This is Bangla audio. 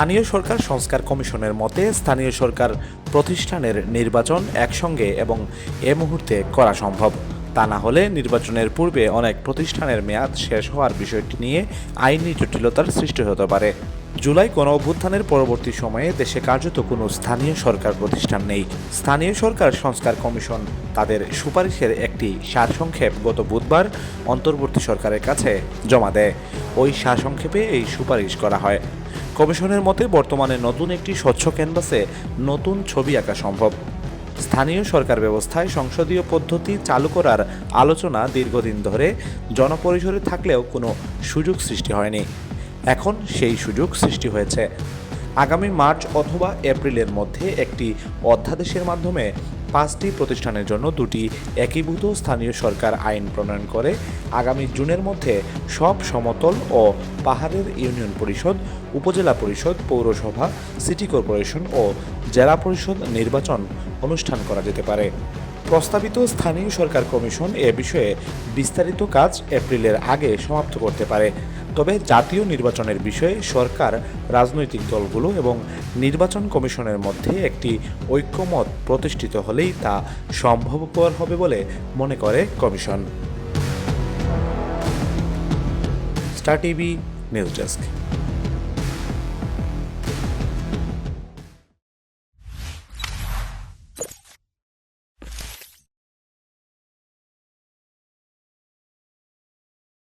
স্থানীয় সরকার সংস্কার কমিশনের মতে স্থানীয় সরকার প্রতিষ্ঠানের নির্বাচন একসঙ্গে এবং এ মুহূর্তে করা সম্ভব। তা না হলে নির্বাচনের পূর্বে অনেক প্রতিষ্ঠানের মেয়াদ শেষ হওয়ার বিষয়টি নিয়ে আইনি জটিলতার সৃষ্টি হতে পারে। জুলাই গণ অভ্যুত্থানের পরবর্তী সময়ে দেশে কার্যত কোনো স্থানীয় সরকার প্রতিষ্ঠান নেই। স্থানীয় সরকার সংস্কার কমিশন তাদের সুপারিশের একটি সারসংক্ষেপ গত বুধবার অন্তর্বর্তী সরকারের কাছে জমা দেয়। ওই সারসংক্ষেপে এই সুপারিশ করা হয়। কমিশনের মতে বর্তমানে নতুন একটি স্বচ্ছ ক্যানভাসে নতুন ছবি আঁকা সম্ভব। স্থানীয় সরকার ব্যবস্থায় সংসদীয় পদ্ধতি চালু করার আলোচনা দীর্ঘদিন ধরে জনপরিসরে থাকলেও কোনো সুযোগ সৃষ্টি হয়নি। এখন সেই সুযোগ সৃষ্টি হয়েছে। আগামী মার্চ অথবা এপ্রিলের মধ্যে একটি অধ্যাদেশের মাধ্যমে পাঁচটি প্রতিষ্ঠানের জন্য দুটি একীভূত স্থানীয় সরকার আইন প্রণয়ন করে, আগামী জুনের মধ্যে সব সমতল ও পাহাড়ের ইউনিয়ন পরিষদ, উপজেলা পরিষদ, পৌরসভা, সিটি কর্পোরেশন ও জেলা পরিষদ নির্বাচন অনুষ্ঠান করা যেতে পারে। প্রস্তাবিত স্থানীয় সরকার কমিশন এ বিষয়ে বিস্তারিত কাজ এপ্রিলের আগে সমাপ্ত করতে পারে। তবে জাতীয় নির্বাচনের বিষয়ে সরকার, রাজনৈতিক দলগুলো এবং নির্বাচন কমিশনের মধ্যে একটি ঐক্যমত প্রতিষ্ঠিত হলেই তা সম্ভবপর হবে বলে মনে করে commission. Star TV, news desk.